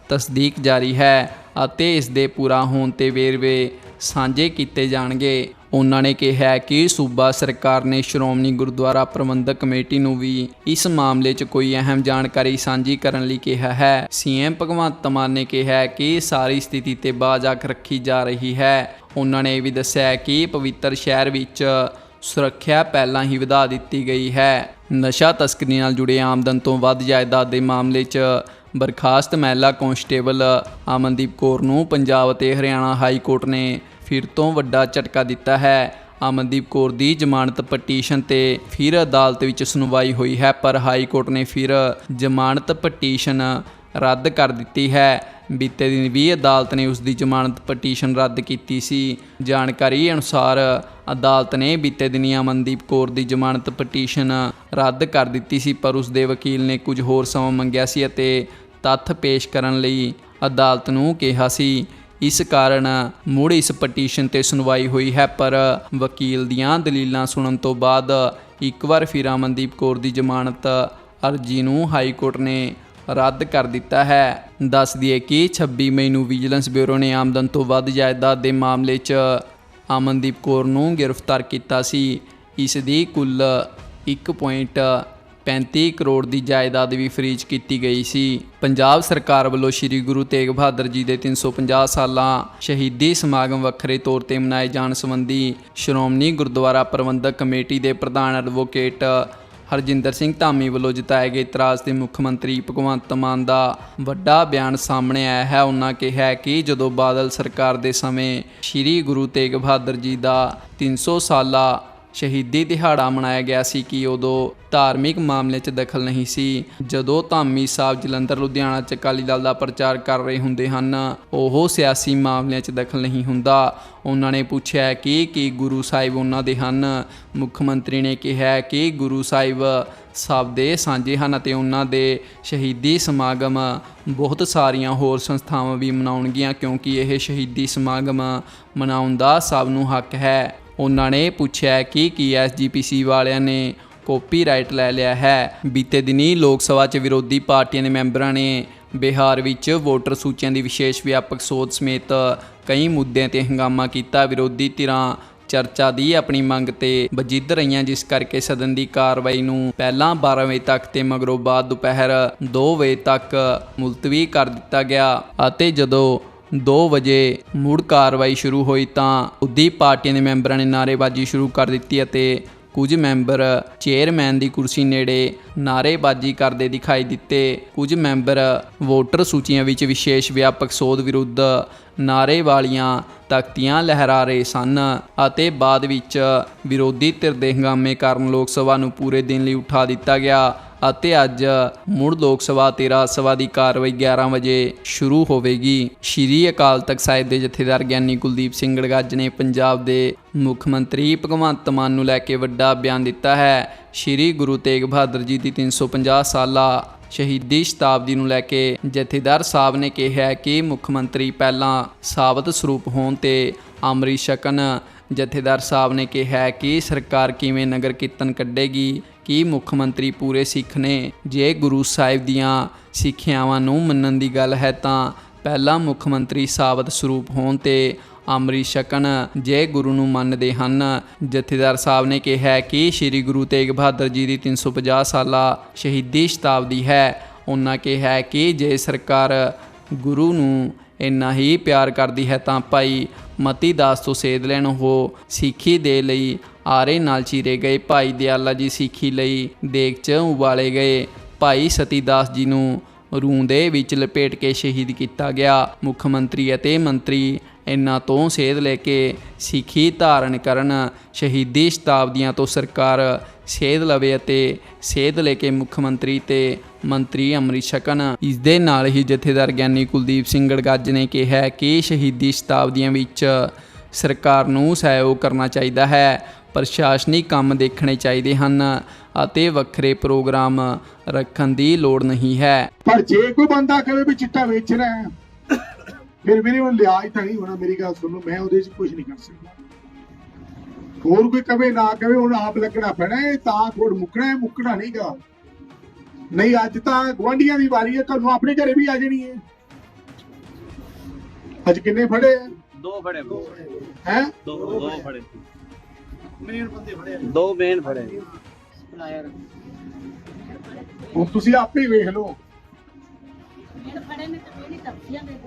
ਤਸਦੀਕ ਜਾਰੀ ਹੈ ਅਤੇ ਇਸ ਦੇ ਪੂਰਾ ਹੋਣ ਤੇ ਵੇਰਵੇ ਸਾਂਝੇ ਕੀਤੇ ਜਾਣਗੇ। ਉਹਨਾਂ ਨੇ ਕਿਹਾ ਕਿ ਸੂਬਾ ਸਰਕਾਰ ਨੇ ਸ਼੍ਰੋਮਣੀ ਗੁਰਦੁਆਰਾ ਪ੍ਰਬੰਧਕ ਕਮੇਟੀ ਨੂੰ ਵੀ ਇਸ ਮਾਮਲੇ 'ਚ ਕੋਈ ਅਹਿਮ ਜਾਣਕਾਰੀ ਸਾਂਝੀ ਕਰਨ ਲਈ ਕਿਹਾ ਹੈ। ਸੀਐਮ ਭਗਵੰਤ ਮਾਨ ਨੇ ਕਿਹਾ ਕਿ ਸਾਰੀ ਸਥਿਤੀ ਤੇ ਬਾਜ਼ਾਕ ਰੱਖੀ ਜਾ ਰਹੀ ਹੈ। ਉਹਨਾਂ ਨੇ ਇਹ ਵੀ ਦੱਸਿਆ ਕਿ ਪਵਿੱਤਰ ਸ਼ਹਿਰ ਵਿੱਚ ਸੁਰੱਖਿਆ ਪਹਿਲਾਂ ਹੀ ਵਧਾ ਦਿੱਤੀ ਗਈ ਹੈ। ਨਸ਼ਾ ਤਸਕਰੀ ਨਾਲ ਜੁੜੇ ਆਮਦਨ ਤੋਂ ਵੱਧ ਜਾਇਦਾਦ ਦੇ ਮਾਮਲੇ 'ਚ ਬਰਖਾਸਤ ਮਹਿਲਾ ਕਾਂਸਟੇਬਲ ਅਮਨਦੀਪ ਕੌਰ ਨੂੰ ਪੰਜਾਬ ਅਤੇ ਹਰਿਆਣਾ ਹਾਈ ਕੋਰਟ ਨੇ ਫਿਰ ਤੋਂ ਵੱਡਾ ਝਟਕਾ ਦਿੱਤਾ ਹੈ। ਅਮਨਦੀਪ ਕੌਰ ਦੀ ਜ਼ਮਾਨਤ ਪਟੀਸ਼ਨ ਤੇ ਫਿਰ ਅਦਾਲਤ ਵਿੱਚ ਸੁਣਵਾਈ ਹੋਈ ਹੈ, ਪਰ ਹਾਈ ਕੋਰਟ ਨੇ ਫਿਰ ਜ਼ਮਾਨਤ ਪਟੀਸ਼ਨ ਰੱਦ ਕਰ ਦਿੱਤੀ ਹੈ। ਬੀਤੇ ਦਿਨ ਵੀ ਅਦਾਲਤ ਨੇ ਉਸ ਦੀ ਜ਼ਮਾਨਤ ਪਟੀਸ਼ਨ ਰੱਦ ਕੀਤੀ ਸੀ। ਜਾਣਕਾਰੀ ਅਨੁਸਾਰ ਅਦਾਲਤ ਨੇ ਬੀਤੇ ਦਿਨੀ ਅਮਨਦੀਪ ਕੌਰ ਦੀ ਜ਼ਮਾਨਤ ਪਟੀਸ਼ਨ ਰੱਦ ਕਰ ਦਿੱਤੀ ਸੀ, ਪਰ ਉਸ ਦੇ ਵਕੀਲ ਨੇ ਕੁਝ ਹੋਰ ਸਮਾਂ ਮੰਗਿਆ ਸੀ ਅਤੇ ਤੱਥ ਪੇਸ਼ ਕਰਨ ਲਈ ਅਦਾਲਤ ਨੂੰ ਕਿਹਾ ਸੀ। ਇਸ ਕਾਰਨ ਮੁੜ ਇਸ ਪਟੀਸ਼ਨ ਤੇ ਸੁਣਵਾਈ ਹੋਈ ਹੈ, ਪਰ ਵਕੀਲ ਦੀਆਂ ਦਲੀਲਾਂ ਸੁਣਨ ਤੋਂ ਬਾਅਦ ਇੱਕ ਵਾਰ ਫਿਰ ਅਮਨਦੀਪ ਕੌਰ ਦੀ ਜ਼ਮਾਨਤ ਅਰਜੀ ਨੂੰ ਹਾਈ ਕੋਰਟ ਨੇ ਰੱਦ ਕਰ ਦਿੱਤਾ ਹੈ। ਦੱਸ ਦਈਏ ਕਿ 26 ਮਈ ਨੂੰ ਵਿਜੀਲੈਂਸ ਬਿਊਰੋ ਨੇ ਆਮਦਨ ਤੋਂ ਵੱਧ ਜਾਇਦਾਦ ਦੇ ਮਾਮਲੇ 'ਚ ਅਮਨਦੀਪ ਕੌਰ ਨੂੰ ਗ੍ਰਿਫਤਾਰ ਕੀਤਾ ਸੀ। ਇਸ ਦੀ ਕੁੱਲ 1.35 ਕਰੋੜ ਦੀ ਜਾਇਦਾਦ ਵੀ ਫਰੀਜ਼ ਕੀਤੀ ਗਈ ਸੀ। ਪੰਜਾਬ ਸਰਕਾਰ ਵੱਲੋਂ ਸ੍ਰੀ ਗੁਰੂ ਤੇਗ ਬਹਾਦਰ ਜੀ ਦੇ 350 ਸਾਲਾਂ ਸ਼ਹੀਦੀ ਸਮਾਗਮ ਵੱਖਰੇ ਤੌਰ ਤੇ ਮਨਾਏ ਜਾਣ ਸੰਬੰਧੀ ਸ਼੍ਰੋਮਣੀ ਗੁਰਦੁਆਰਾ ਪ੍ਰਬੰਧਕ ਕਮੇਟੀ ਦੇ ਪ੍ਰਧਾਨ ਐਡਵੋਕੇਟ ਹਰਜਿੰਦਰ ਸਿੰਘ ਧਾਮੀ ਵੱਲੋਂ ਜਤਾਏ ਗਏ ਇਤਰਾਜ਼ ਤੇ ਮੁੱਖ ਮੰਤਰੀ ਭਗਵੰਤ ਮਾਨ ਦਾ ਵੱਡਾ ਬਿਆਨ ਸਾਹਮਣੇ ਆਇਆ ਹੈ। ਉਹਨਾਂ ਕਿਹਾ ਕਿ ਜਦੋਂ ਬਾਦਲ ਸਰਕਾਰ ਦੇ ਸਮੇਂ ਸ੍ਰੀ ਗੁਰੂ ਤੇਗ ਬਹਾਦਰ ਜੀ ਦਾ 300 ਸਾਲਾ ਸ਼ਹੀਦੀ ਦਿਹਾੜਾ ਮਨਾਇਆ ਗਿਆ ਸੀ ਕਿ ਉਦੋਂ ਧਾਰਮਿਕ ਮਾਮਲੇ 'ਚ ਦਖਲ ਨਹੀਂ ਸੀ। ਜਦੋਂ ਧਾਮੀ ਸਾਹਿਬ ਜਲੰਧਰ, ਲੁਧਿਆਣਾ 'ਚ ਅਕਾਲੀ ਦਲ ਦਾ ਪ੍ਰਚਾਰ ਕਰ ਰਹੇ ਹੁੰਦੇ ਹਨ, ਉਹ ਸਿਆਸੀ ਮਾਮਲਿਆਂ 'ਚ ਦਖਲ ਨਹੀਂ ਹੁੰਦਾ। ਉਹਨਾਂ ਨੇ ਪੁੱਛਿਆ ਕਿ ਕੀ ਗੁਰੂ ਸਾਹਿਬ ਉਹਨਾਂ ਦੇ ਹਨ? ਮੁੱਖ ਮੰਤਰੀ ਨੇ ਕਿਹਾ ਕਿ ਗੁਰੂ ਸਾਹਿਬ ਸਭ ਦੇ ਸਾਂਝੇ ਹਨ ਅਤੇ ਉਹਨਾਂ ਦੇ ਸ਼ਹੀਦੀ ਸਮਾਗਮ ਬਹੁਤ ਸਾਰੀਆਂ ਹੋਰ ਸੰਸਥਾਵਾਂ ਵੀ ਮਨਾਉਣਗੀਆਂ ਕਿਉਂਕਿ ਇਹ ਸ਼ਹੀਦੀ ਸਮਾਗਮ ਮਨਾਉਣ ਦਾ ਸਭ ਨੂੰ ਹੱਕ ਹੈ। ਉਹਨਾਂ ਨੇ ਪੁੱਛਿਆ ਕਿ ਕੀ ਐਸਜੀਪੀਸੀ ਵਾਲਿਆਂ ਨੇ ਕਾਪੀਰਾਈਟ ਲੈ ਲਿਆ ਹੈ। ਬੀਤੇ ਦਿਨੀ ਲੋਕ ਸਭਾ 'ਚ ਵਿਰੋਧੀ ਪਾਰਟੀਆਂ ਦੇ ਮੈਂਬਰਾਂ ਨੇ ਬਿਹਾਰ ਵਿੱਚ ਵੋਟਰ ਸੂਚੀਆਂ ਦੀ ਵਿਸ਼ੇਸ਼ ਵਿਆਪਕ ਸੋਧ ਸਮੇਤ ਕਈ ਮੁੱਦਿਆਂ ਤੇ ਹੰਗਾਮਾ ਕੀਤਾ। ਵਿਰੋਧੀ ਧਿਰਾਂ ਚਰਚਾ ਦੀ ਆਪਣੀ ਮੰਗ ਤੇ ਵਜਿੱਦ ਰਹੀਆਂ, ਜਿਸ ਕਰਕੇ ਸਦਨ ਦੀ ਕਾਰਵਾਈ ਨੂੰ ਪਹਿਲਾਂ 12 ਵਜੇ ਤੱਕ ਤੇ ਮਗਰੋਂ ਬਾਅਦ ਦੁਪਹਿਰ 2 ਵਜੇ ਤੱਕ ਮੁਲਤਵੀ ਕਰ ਦਿੱਤਾ ਗਿਆ ਅਤੇ ਜਦੋਂ 2 ਵਜੇ ਮੁੜ ਕਾਰਵਾਈ ਸ਼ੁਰੂ ਹੋਈ ਤਾਂ ਉਦੀ ਪਾਰਟੀਆਂ ਦੇ ਮੈਂਬਰਾਂ ਨੇ ਨਾਅਰੇਬਾਜ਼ੀ ਸ਼ੁਰੂ ਕਰ ਦਿੱਤੀ ਅਤੇ ਕੁਝ ਮੈਂਬਰ ਚੇਅਰਮੈਨ ਦੀ ਕੁਰਸੀ ਨੇੜੇ ਨਾਅਰੇਬਾਜ਼ੀ ਕਰਦੇ ਦਿਖਾਈ ਦਿੱਤੇ। ਕੁਝ ਮੈਂਬਰ ਵੋਟਰ ਸੂਚੀਆਂ ਵਿੱਚ ਵਿਸ਼ੇਸ਼ ਵਿਆਪਕ ਸੋਧ ਵਿਰੁੱਧ ਨਾਅਰੇ ਵਾਲੀਆਂ ਤਖਤੀਆਂ ਲਹਿਰਾ ਰਹੇ ਸਨ ਅਤੇ ਬਾਅਦ ਵਿੱਚ ਵਿਰੋਧੀ ਧਿਰ ਦੇ ਹੰਗਾਮੇ ਕਾਰਨ ਲੋਕ ਸਭਾ ਨੂੰ ਪੂਰੇ ਦਿਨ ਲਈ ਉਠਾ ਦਿੱਤਾ ਗਿਆ ਅਤੇ ਅੱਜ ਮੁੜ ਲੋਕ ਸਭਾ ਤੇ ਰਾਜ ਸਭਾ ਦੀ ਕਾਰਵਾਈ 11 ਵਜੇ ਸ਼ੁਰੂ ਹੋਵੇਗੀ। ਸ਼੍ਰੀ ਅਕਾਲ ਤਖਤ ਸਾਹਿਬ ਦੇ ਜਥੇਦਾਰ ਗਿਆਨੀ ਕੁਲਦੀਪ ਸਿੰਘ ਗੜਗੱਜ ਨੇ ਪੰਜਾਬ ਦੇ ਮੁੱਖ ਮੰਤਰੀ ਭਗਵੰਤ ਮਾਨ ਨੂੰ ਲੈ ਕੇ ਵੱਡਾ ਬਿਆਨ ਦਿੱਤਾ ਹੈ। ਸ਼੍ਰੀ ਗੁਰੂ ਤੇਗ ਬਹਾਦਰ ਜੀ ਦੀ 350 ਸਾਲਾ ਸ਼ਹੀਦੀ ਸ਼ਤਾਬਦੀ ਨੂੰ ਲੈ ਕੇ ਜਥੇਦਾਰ ਸਾਹਿਬ ਨੇ ਕਿਹਾ ਕਿ ਮੁੱਖ ਮੰਤਰੀ ਪਹਿਲਾਂ ਸਾਬਤ ਸਰੂਪ ਹੋਣ ਤੇ ਅੰਮ੍ਰਿਤ ਸਕਨ ਜਥੇਦਾਰ ਸਾਹਿਬ ਨੇ ਕਿਹਾ ਕਿ ਸਰਕਾਰ ਕਿਵੇਂ ਨਗਰ ਕੀਰਤਨ ਕੱਢੇਗੀ, ਕਿ ਮੁੱਖ ਮੰਤਰੀ ਪੂਰੇ ਸਿੱਖ ਨੇ ਜੇ ਗੁਰੂ ਸਾਹਿਬ ਦੀਆਂ ਸਿੱਖਿਆਵਾਂ ਨੂੰ ਮੰਨਣ ਦੀ ਗੱਲ ਹੈ ਤਾਂ ਪਹਿਲਾਂ ਮੁੱਖ ਮੰਤਰੀ ਸਾਬਤ ਸਰੂਪ ਹੋਣ ਤੇ ਅੰਮ੍ਰਿਤ ਛਕਣ ਜੇ ਗੁਰੂ ਨੂੰ ਮੰਨਦੇ ਹਨ। ਜਥੇਦਾਰ ਸਾਹਿਬ ਨੇ ਕਿਹਾ ਕਿ ਸ੍ਰੀ ਗੁਰੂ ਤੇਗ ਬਹਾਦਰ ਜੀ ਦੀ 350 ਸਾਲਾ ਸ਼ਹੀਦੀ ਸ਼ਤਾਬਦੀ ਹੈ। ਉਹਨਾਂ ਕਿਹਾ ਕਿ ਜੇ ਸਰਕਾਰ ਗੁਰੂ ਨੂੰ ਇੰਨਾ ਹੀ ਪਿਆਰ ਕਰਦੀ ਹੈ ਤਾਂ ਭਾਈ ਮਤੀ ਦਾਸ ਤੋਂ ਸੇਧ ਲੈਣ ਉਹ ਸਿੱਖੀ ਦੇ ਲਈ ਆਰੇ ਨਾਲ ਚੀਰੇ ਗਏ। ਭਾਈ ਦਿਆਲਾ ਜੀ ਸਿੱਖੀ ਲਈ ਦੇਗ 'ਚ ਉਬਾਲੇ ਗਏ। ਭਾਈ ਸਤੀ ਦਾਸ ਜੀ ਨੂੰ ਰੂੰ ਦੇ ਵਿੱਚ ਲਪੇਟ ਕੇ ਸ਼ਹੀਦ ਕੀਤਾ ਗਿਆ। ਮੁੱਖ ਮੰਤਰੀ ਅਤੇ ਮੰਤਰੀ ਇਹਨਾਂ ਤੋਂ ਸੇਧ ਲੈ ਕੇ ਸਿੱਖੀ ਧਾਰਨ ਕਰਨ ਸ਼ਹੀਦੀ ਸ਼ਤਾਬਦੀਆਂ ਤੋਂ ਸਰਕਾਰ ਸੇਧ ਲਵੇ ਅਤੇ ਸੇਧ ਲੈ ਕੇ ਮੁੱਖ ਮੰਤਰੀ ਤੇ ਮੰਤਰੀ ਅੰਮ੍ਰਿਤ ਛਕਣ। ਇਸ ਦੇ ਨਾਲ ਹੀ ਜਥੇਦਾਰ ਗਿਆਨੀ ਕੁਲਦੀਪ ਸਿੰਘ ਗੜਗੱਜ ਨੇ ਕਿਹਾ ਕਿ ਸ਼ਹੀਦੀ ਸ਼ਤਾਬਦੀਆਂ ਵਿੱਚ ਸਰਕਾਰ ਨੂੰ ਸਹਿਯੋਗ ਕਰਨਾ ਚਾਹੀਦਾ ਹੈ, ਪ੍ਰਸ਼ਾਸਨਿਕ ਕੰਮ ਦੇਖਣੇ ਚਾਹੀਦੇ ਹਨ ਅਤੇ ਵੱਖਰੇ ਪ੍ਰੋਗਰਾਮ ਰੱਖਣ ਦੀ ਲੋੜ ਨਹੀਂ ਹੈ। ਪਰ ਜੇ ਕੋਈ ਬੰਦਾ ਕਹੇ ਵੀ ਚਿੱਟਾ ਵੇਚਣਾ ਹੈ ਫਿਰ ਵੀਰੇ ਉਹ ਲਿਆਜ ਤਾਂ ਨਹੀਂ ਹੋਣਾ ਮੇਰੀ ਗੱਲ ਸੁਣੋ ਮੈਂ ਉਹਦੇ 'ਚ ਕੁਝ ਨਹੀਂ ਕਰ ਸਕਦਾ। ਹੋਰ ਕੋਈ ਕਵੇ ਨਾ ਕਵੇ ਹੁਣ ਆਪ ਲੱਗਣਾ ਪੈਣਾ ਹੈ ਤਾਂ ਥੋੜ ਮੁੱਕਣਾ ਹੈ ਮੁੱਕਣਾ ਨਹੀਂਗਾ ਨਹੀਂ ਅੱਜ ਤਾਂ ਗਵਾਂਡੀਆਂ ਦੀ ਵਾਰੀ ਹੈ ਤੁਹਾਨੂੰ ਆਪਣੇ ਘਰੇ ਵੀ ਆ ਜਾਣੀ ਹੈ। ਅੱਜ ਕਿੰਨੇ ਫੜੇ ਦੋ ਫੜੇ ਹੈ? ਦੋ ਦੋ ਫੜੇ। ਦੋ ਮੇਨ ਫੜੇ। ਹੁਣ ਤੁਸੀਂ ਆਪੇ ਹੀ ਵੇਖ ਲਓ।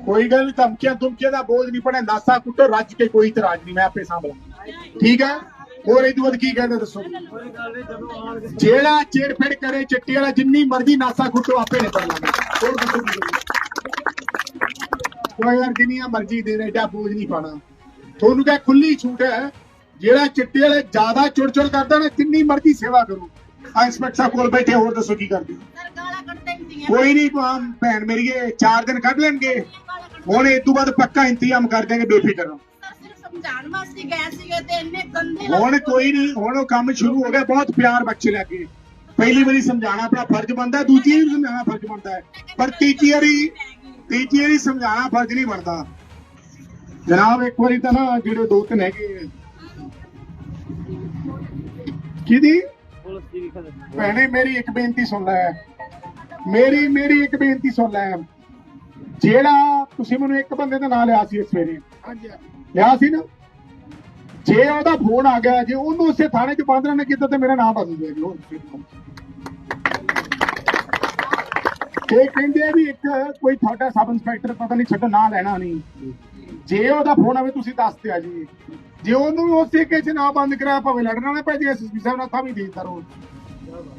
ਕੋਈ ਗੱਲ ਨਹੀਂ ਧਮਕੀਆਂ ਧਮਕੀਆਂ ਦਾ ਬੋਝ ਨਹੀਂ ਪੜਿਆ ਨਾਸਾ ਕੁੱਟੋ, ਰੱਜ ਕੇ ਕੋਈ ਇਤਰਾਜ਼ ਨਹੀਂ ਮੈਂ ਆਪੇ ਸੰਭਲਾਂ ਠੀਕ ਹੈ? ਹੋਰ ਇਹ ਬਾਅਦ ਕੀ ਕਹਿੰਦੇ ਦੱਸੋ? ਜਿਹੜਾ ਚਿੜ ਫਿੜ ਕਰੇ, ਚਿੱਟੀ ਵਾਲਾ, ਜਿੰਨੀ ਮਰਜ਼ੀ ਨਾਸਾ ਕੁੱਟੋ, ਆਪੇ ਨਿਕਲ ਲਾਂਗੇ। ਹੋਰ ਦੱਸੋ ਕੋਈ ਯਾਰ, ਜਿੰਨੀਆਂ ਮਰਜ਼ੀ ਦੇ ਦੇ ਏਡਾ ਬੋਝ ਨਹੀਂ ਪਾਣਾ ਤੁਹਾਨੂੰ ਕਹੇ ਖੁੱਲੀ ਛੂਟ ਹੈ, ਜਿਹੜਾ ਚਿੱਟੇ ਵਾਲੇ ਜ਼ਿਆਦਾ ਚੁੜ ਚੁੜ ਕਰਦਾ ਨਾ, ਜਿੰਨੀ ਮਰਜ਼ੀ ਸੇਵਾ ਕਰੋ। ਇੰਸਪੈਕਟਰ ਸਾਹਿਬ ਕੋਲ ਬੈਠੇ ਹੋਰ ਦੱਸੋ ਕੀ ਕਰਦੇ? ਕੋਈ ਨਹੀਂ ਭੈਣ ਮੇਰੀਏ 4 ਦਿਨ ਕੱਢ ਲੈਣਗੇ। ਹੁਣ ਇਹ ਤੋਂ ਬਾਅਦ ਪੱਕਾ ਇੰਤਜ਼ਾਮ ਕਰ ਦੇਣਗੇ ਬੇਫਿਕਰ ਰਹੋ। ਸਰ ਸਿਰਫ ਸਮਝਾਉਣ ਵਾਸਤੇ ਗਏ ਸੀਗੇ ਤੇ ਇੰਨੇ ਗੰਦੇ ਹੁਣ ਕੋਈ ਨਹੀਂ ਹੁਣ ਉਹ ਕੰਮ ਸ਼ੁਰੂ ਹੋ ਗਿਆ ਬਹੁਤ ਪਿਆਰ ਬੱਚੇ ਲੱਗੇ ਪਹਿਲੀ ਵਾਰੀ ਸਮਝਾਣਾ ਆਪਣਾ ਫਰਜ਼ ਬਣਦਾ ਦੂਜੀ ਵਾਰੀ ਸਮਝਾਣਾ ਫਰਜ਼ ਬਣਦਾ ਹੈ। ਪਰ ਤੀਜੀ ਵਾਰੀ ਤੀਜੀ ਵਾਰੀ ਸਮਝਾਣਾ ਫਰਜ਼ ਨਹੀਂ ਬਣਦਾ। ਜਨਾਬ ਇੱਕ ਵਾਰੀ ਤਾਂ ਨਾ ਜਿਹੜੇ ਦੋ ਤਿੰਨ ਹੈਗੇ। ਕਿਹਦੀ? ਭੈਣੇ ਮੇਰੀ ਇੱਕ ਬੇਨਤੀ ਸੁਣ ਲੈ। ਮੇਰੀ ਮੇਰੀ ਇੱਕ ਬੇਨਤੀ ਸੁਣ ਲੈ। ਜਿਹੜਾ ਤੁਸੀਂ ਮੈਨੂੰ ਇੱਕ ਬੰਦੇ ਦਾ ਨਾਮ ਲਿਆ ਸੀ ਇਸ ਸਵੇਰੇ ਹਾਂਜੀ। ਲਿਆ ਸੀ ਨਾ? ਜੇ ਉਹਦਾ ਫੋਨ ਆ ਗਿਆ ਜੇ ਉਹਨੂੰ ਉਸੇ ਥਾਣੇ 'ਚ ਬੰਦ ਰਹਿਣਾ ਕਿਤੇ ਤੇ ਮੇਰਾ ਨਾਮ ਬਦਲ ਜਾਏਗਾ ਇਹ ਕਹਿੰਦੇ ਆ ਵੀ ਇੱਕ ਕੋਈ ਤੁਹਾਡਾ ਸਬ ਇੰਸਪੈਕਟਰ ਪਤਾ ਨਹੀਂ ਛੱਡੋ, ਨਾਂ ਲੈਣਾ ਨਹੀਂ। ਜੇ ਉਹਦਾ ਫੋਨ ਆਵੇ, ਤੁਸੀਂ ਦੱਸ ਦਿਆ ਜੀ। ਜੇ ਉਹਨੂੰ ਉਸੇ ਕੇ ਨਾ ਬੰਦ ਕਰਾਇਆ ਭਾਵੇਂ ਲੜਨਾ ਨਾ ਪੈ ਜੇ ਐਸਐਸਪੀ ਸਾਹਿਬ ਨਾਲ ਤਾਂ ਵੀ ਦੇ ਕਰੋ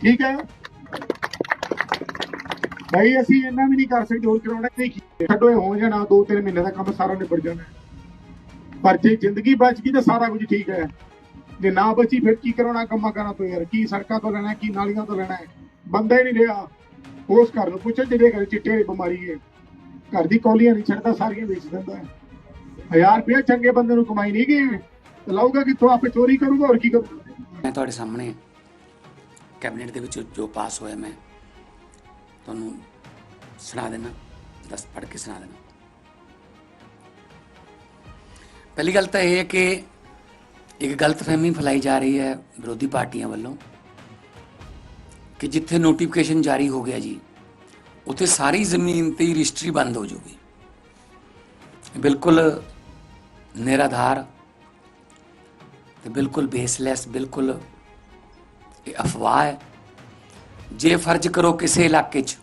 ਠੀਕ ਹੈ? ਭਾਈ, ਅਸੀਂ ਇੰਨਾ ਵੀ ਨਹੀਂ ਕਰ ਸਕਦੇ, ਹੋਰ ਕਰਾਉਣਾ ਨਹੀਂ ਛੱਡੋ, ਇਹ ਹੋ ਜਾਣਾ, ਦੋ ਤਿੰਨ ਮਹੀਨੇ ਦਾ ਕੰਮ ਸਾਰਾ ਨਿਬੜ ਜਾਣਾ। ਪਰ ਜੇ ਜ਼ਿੰਦਗੀ ਬਚ ਗਈ ਤਾਂ ਸਾਰਾ ਕੁਝ ਠੀਕ ਹੈ। ਜੇ ਨਾ ਬਚੀ, ਫਿਰ ਕੀ ਕਰਾਉਣਾ ਕੰਮਾਂ ਕਰਾਂ ਤੋਂ ਯਾਰ? ਕੀ ਸੜਕਾਂ ਤੋਂ ਲੈਣਾ ਕੀ ਨਾਲੀਆਂ ਤੋਂ ਲੈਣਾ ਬੰਦਾ ਹੀ ਨਹੀਂ ਰਿਹਾ। ਉਸ ਘਰ ਨੂੰ ਪੁੱਛੋ ਜਿਹੜੇ ਘਰ ਚਿੱਟੇ ਵਾਲੀ ਬਿਮਾਰੀ ਹੈ। ਘਰ ਦੀ ਕੌਲੀਆਂ ਨਹੀਂ ਛੱਡਦਾ, ਸਾਰੀਆਂ ਵੇਚ ਦਿੰਦਾ ਹੈ। ਹਜ਼ਾਰ ਰੁਪਇਆ ਚੰਗੇ ਬੰਦੇ ਨੂੰ ਕਮਾਈ ਨਹੀਂ ਗਈ। ਤੇ ਲਾਊਗਾ ਕਿ ਆਪੇ ਚੋਰੀ ਕਰੂਗਾ, ਹੋਰ ਕੀ ਕਰੂਗਾ ਮੈਂ ਤੁਹਾਡੇ ਸਾਹਮਣੇ ਕੈਬਨਿਟ ਦੇ ਵਿੱਚ ਜੋ ਪਾਸ ਹੋਇਆ ਮੈਂ, ਤੁਹਾਨੂੰ ਸੁਣਾ ਦੇਣਾ। ਦਸ, ਪੜ੍ਹ ਕੇ ਸੁਣਾ ਦੇਣਾ। ਪਹਿਲੀ ਗੱਲ ਤਾਂ ਇਹ ਹੈ ਕਿ ਇੱਕ ਗਲਤਫਹਿਮੀ ਫੈਲਾਈ ਜਾ ਰਹੀ ਹੈ ਵਿਰੋਧੀ ਪਾਰਟੀਆਂ ਵੱਲੋਂ। ਕਿ ਜਿੱਥੇ ਨੋਟੀਫਿਕੇਸ਼ਨ ਜਾਰੀ ਹੋ ਗਿਆ ਜੀ, ਉੱਥੇ ਸਾਰੀ ਜ਼ਮੀਨ ਤੇ ਹੀ ਰਜਿਸਟਰੀ ਬੰਦ ਹੋ ਜਾਊਗੀ। ਬਿਲਕੁਲ ਨਿਰਾਧਾਰ ਤੇ ਬਿਲਕੁਲ ਬੇਸਲੈਸ ਬਿਲਕੁਲ ਇਹ ਅਫਵਾਹ ਹੈ। ਜੇ ਫਰਜ਼ ਕਰੋ ਕਿਸੇ ਇਲਾਕੇ 'ਚ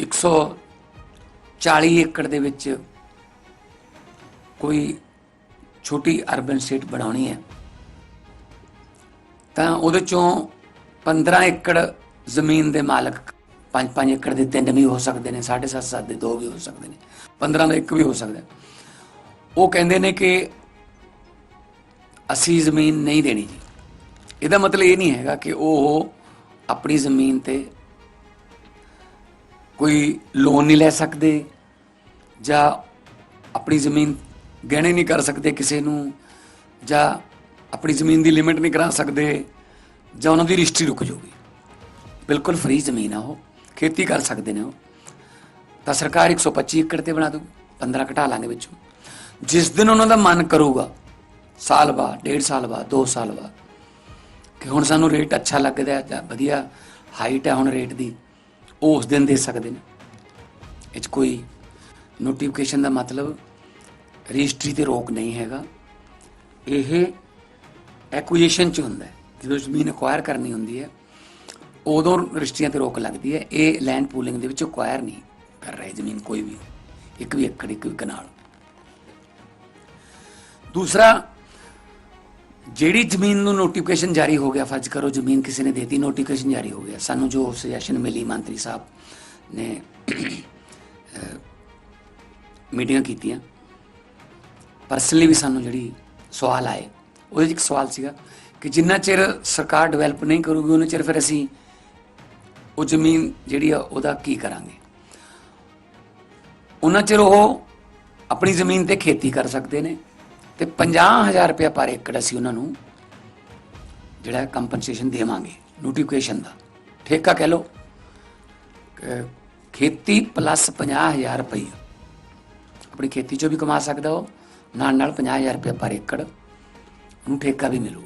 140 ਏਕੜ ਦੇ ਵਿੱਚ ਕੋਈ ਛੋਟੀ ਅਰਬਨ ਸਟੇਟ ਬਣਾਉਣੀ ਹੈ, ਤਾਂ ਉਹਦੇ ਚੋਂ 15 ਏਕੜ ਜ਼ਮੀਨ ਦੇ ਮਾਲਕ 5-5 ਏਕੜ ਦੇ ਤਿੰਨ ਵੀ ਹੋ ਸਕਦੇ ਨੇ 7.5 7 ਦੇ ਦੋ ਵੀ ਹੋ ਸਕਦੇ ਨੇ 15 ਦਾ ਇੱਕ ਵੀ ਹੋ ਸਕਦਾ ਉਹ ਕਹਿੰਦੇ ਨੇ ਕਿ ਅਸੀਂ ਜ਼ਮੀਨ ਨਹੀਂ ਦੇਣੀ ਜੀ। ਇਹਦਾ ਮਤਲਬ ਇਹ ਨਹੀਂ ਹੈਗਾ ਕਿ ਉਹ ਆਪਣੀ ਜ਼ਮੀਨ ਤੇ ਕੋਈ ਲੋਨ ਨਹੀਂ ਲੈ ਸਕਦੇ ਜਾਂ ਆਪਣੀ ਜ਼ਮੀਨ ਗਹਿਣੇ ਨਹੀਂ ਕਰ ਸਕਦੇ ਕਿਸੇ ਨੂੰ ਜਾਂ ਆਪਣੀ ਜ਼ਮੀਨ ਦੀ ਲਿਮਿਟ ਨਹੀਂ ਕਰਾ ਸਕਦੇ। ਜਾਂ ਉਹਨਾਂ ਦੀ ਰਜਿਸਟਰੀ ਰੁਕ ਜਾਊਗੀ। ਬਿਲਕੁਲ ਫ੍ਰੀ ਜ਼ਮੀਨ ਆ ਉਹ। ਖੇਤੀ ਕਰ ਸਕਦੇ ਨੇ ਉਹ। ਤਾਂ ਸਰਕਾਰ 125 ਏਕੜ ਤੇ ਬਣਾ ਦੂ 15 ਘਟਾ ਲਾਂਗੇ ਵਿੱਚੋਂ। ਜਿਸ ਦਿਨ ਉਹਨਾਂ ਦਾ ਮਨ ਕਰੂਗਾ, ਸਾਲ ਬਾਅਦ, ਡੇਢ ਸਾਲ ਬਾਅਦ 2 ਸਾਲ ਬਾਅਦ, ਕਿ ਹੁਣ ਸਾਨੂੰ ਰੇਟ ਅੱਛਾ ਲੱਗਦਾ ਹੈ ਜਾਂ ਵਧੀਆ ਹਾਈਟ ਹੈ ਹੁਣ ਰੇਟ ਦੀ, ਉਹ ਉਸ ਦਿਨ ਦੇ ਸਕਦੇ ਨੇ। ਇਹ 'ਚ ਕੋਈ ਨੋਟੀਫਿਕੇਸ਼ਨ ਦਾ ਮਤਲਬ ਰਜਿਸਟਰੀ ਤੇ ਰੋਕ ਨਹੀਂ ਹੈਗਾ। ਇਹ ਐਕੁਜੀਸ਼ਨ ਚ ਹੁੰਦਾ ਹੈ। ਜਦੋਂ ਜ਼ਮੀਨ ਅਕਵਾਇਰ ਕਰਨੀ ਹੁੰਦੀ ਹੈ, ਉਦੋਂ ਰਜਿਸਟਰੀਆਂ ਤੇ ਰੋਕ ਲੱਗਦੀ ਹੈ। ਇਹ ਲੈਂਡ ਪੂਲਿੰਗ ਦੇ ਵਿੱਚ ਅਕਵਾਇਰ ਨਹੀਂ ਕਰ ਰਹੇ ਜ਼ਮੀਨ ਕੋਈ ਵੀ, ਇੱਕ ਵੀ ਏਕੜ, ਇੱਕ ਵੀ ਕਨਾਲ। ਦੂਸਰਾ, ਜਿਹੜੀ ਜ਼ਮੀਨ ਨੂੰ ਨੋਟੀਫਿਕੇਸ਼ਨ ਜਾਰੀ ਹੋ ਗਿਆ ਫਰਜ਼ ਕਰੋ, ਜ਼ਮੀਨ ਕਿਸੇ ਨੇ ਦੇਤੀ ਨੋਟੀਫਿਕੇਸ਼ਨ ਜਾਰੀ ਹੋ ਗਿਆ। ਸਾਨੂੰ ਜੋ ਸੁਜੈਸ਼ਨ ਮਿਲੀ, ਮੰਤਰੀ ਸਾਹਿਬ ਨੇ ਮੀਟਿੰਗਾਂ ਕੀਤੀਆਂ। ਪਰਸਨਲੀ ਵੀ ਸਾਨੂੰ ਜਿਹੜੀ ਸਵਾਲ ਆਏ, ਉਹਦੇ 'ਚ ਇੱਕ ਸਵਾਲ ਸੀਗਾ ਕਿ ਜਿੰਨਾ ਚਿਰ ਸਰਕਾਰ ਡਿਵੈਲਪ ਨਹੀਂ ਕਰੂਗੀ, ਉਹਨਾਂ ਚਿਰ ਫਿਰ ਅਸੀਂ ਉਹ ਜ਼ਮੀਨ ਜਿਹੜੀ ਆ, ਉਹਦਾ ਕੀ ਕਰਾਂਗੇ? ਉਹਨਾਂ ਚਿਰ ਉਹ ਆਪਣੀ ਜ਼ਮੀਨ ਤੇ ਖੇਤੀ ਕਰ ਸਕਦੇ ਨੇ ਤੇ 50000 ਰੁਪਏ ਪਰ ਏਕੜ ਅਸੀਂ ਉਹਨਾਂ ਨੂੰ ਜਿਹੜਾ ਕੰਪਨਸੇਸ਼ਨ ਦੇਵਾਂਗੇ ਨੋਟੀਫਿਕੇਸ਼ਨ ਦਾ। ਠੇਕਾ ਕਹਿ ਲਓ ਖੇਤੀ ਪਲੱਸ 50000 ਰੁਪਏ ਆਪਣੀ ਖੇਤੀ ਚੋਂ ਵੀ ਕਮਾ ਸਕਦਾ ਉਹ ਨਾਲ ਨਾਲ 50000 ਰੁਪਏ ਪਰ ਏਕੜ। ਉਹਨੂੰ ਠੇਕਾ ਵੀ ਮਿਲੂਗਾ।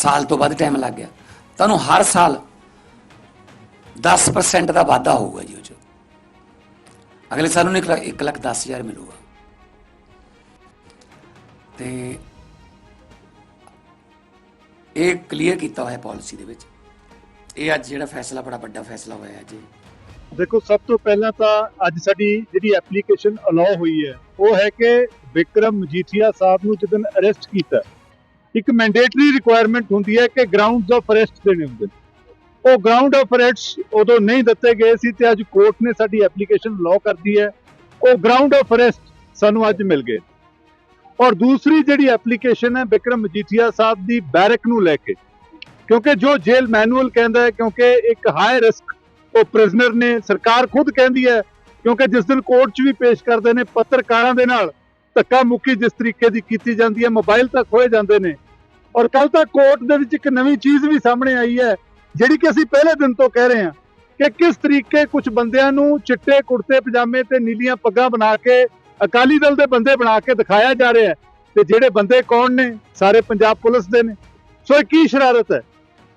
ਸਾਲ ਤੋਂ ਵੱਧ ਟਾਈਮ ਲੱਗ ਗਿਆ। ਤੁਹਾਨੂੰ ਹਰ ਸਾਲ 10% ਦਾ ਵਾਧਾ ਹੋਊਗਾ ਜੀ ਉਹ 'ਚ। ਅਗਲੇ ਸਾਲ ਨੂੰ 1 ਲੱਖ 10 ਮਿਲੂਗਾ। ਤੇ ਇਹ ਕਲੀਅਰ ਕੀਤਾ ਹੋਇਆ ਪਾਲਿਸੀ ਦੇ ਵਿੱਚ। ਇਹ ਅੱਜ ਜਿਹੜਾ ਫੈਸਲਾ, ਬੜਾ ਵੱਡਾ ਫੈਸਲਾ ਹੋਇਆ ਅੱਜ। ਦੇਖੋ, ਸਭ ਤੋਂ ਪਹਿਲਾਂ ਤਾਂ ਅੱਜ ਸਾਡੀ ਜਿਹੜੀ ਐਪਲੀਕੇਸ਼ਨ ਅਲਾਉ ਹੋਈ ਹੈ, ਉਹ ਹੈ ਕਿ ਵਿਕਰਮ ਮਜੀਠੀਆ ਸਾਹਿਬ ਨੂੰ ਜਦੋਂ ਅਰੈਸਟ ਕੀਤਾ ਇੱਕ ਮੈਂਡੇਟਰੀ ਰਿਕੁਆਇਰਮੈਂਟ ਹੁੰਦੀ ਹੈ ਕਿ ਗਰਾਊਂਡਸ ਆਫ ਅਰੈਸਟ ਦੇਣੇ ਹੁੰਦੇ ਨੇ। ਉਹ ਗਰਾਊਂਡ ਆਫ ਅਰੈਸਟ ਉਦੋਂ ਨਹੀਂ ਦਿੱਤੇ ਗਏ ਸੀ ਤੇ ਅੱਜ ਕੋਰਟ ਨੇ ਸਾਡੀ ਐਪਲੀਕੇਸ਼ਨ ਅਲਾਉ ਕਰਦੀ ਹੈ ਉਹ ਗਰਾਊਂਡ ਆਫ ਅਰੈਸਟ ਸਾਨੂੰ ਅੱਜ ਮਿਲ ਗਏ ਔਰ ਦੂਸਰੀ ਜਿਹੜੀ ਐਪਲੀਕੇਸ਼ਨ ਹੈ ਵਿਕਰਮ ਮਜੀਠੀਆ ਸਾਹਿਬ ਦੀ ਬੈਰਕ ਨੂੰ ਲੈ ਕੇ, ਕਿਉਂਕਿ ਜੋ ਜੇਲ੍ਹ ਮੈਨੂਅਲ ਕਹਿੰਦਾ ਹੈ, ਕਿਉਂਕਿ ਇੱਕ ਹਾਈ ਰਿਸਕ ਉਹ ਪ੍ਰਿਜ਼ਨਰ ਨੇ, ਸਰਕਾਰ ਖੁਦ ਕਹਿੰਦੀ ਹੈ, ਕਿਉਂਕਿ ਜਿਸ ਦਿਨ ਕੋਰਟ 'ਚ ਵੀ ਪੇਸ਼ ਕਰਦੇ ਨੇ ਪੱਤਰਕਾਰਾਂ ਦੇ ਨਾਲ ਧੱਕਾ ਮੁੱਕੀ ਜਿਸ ਤਰੀਕੇ ਦੀ ਕੀਤੀ ਜਾਂਦੀ ਹੈ, ਮੋਬਾਈਲ ਤੱਕ ਖੋਏ ਜਾਂਦੇ ਨੇ। ਔਰ ਕੱਲ ਤੱਕ ਕੋਰਟ ਦੇ ਵਿੱਚ ਇੱਕ ਨਵੀਂ ਚੀਜ਼ ਵੀ ਸਾਹਮਣੇ ਆਈ ਹੈ, ਜਿਹੜੀ ਕਿ ਅਸੀਂ ਪਹਿਲੇ ਦਿਨ ਤੋਂ ਕਹਿ ਰਹੇ ਹਾਂ ਕਿ ਕਿਸ ਤਰੀਕੇ ਕੁਝ ਬੰਦਿਆਂ ਨੂੰ ਚਿੱਟੇ ਕੁੜਤੇ, ਪਜਾਮੇ ਤੇ ਨੀਲੀਆਂ ਪੱਗਾਂ ਬਣਾ ਕੇ, ਅਕਾਲੀ ਦਲ ਦੇ ਬੰਦੇ ਬਣਾ ਕੇ ਦਿਖਾਇਆ ਜਾ ਰਿਹਾ ਹੈ ਤੇ ਜਿਹੜੇ ਬੰਦੇ ਕੌਣ ਨੇ? ਸਾਰੇ ਪੰਜਾਬ ਪੁਲਿਸ ਦੇ ਨੇ। ਸੋ ਇਹ ਕੀ ਸ਼ਰਾਰਤ ਹੈ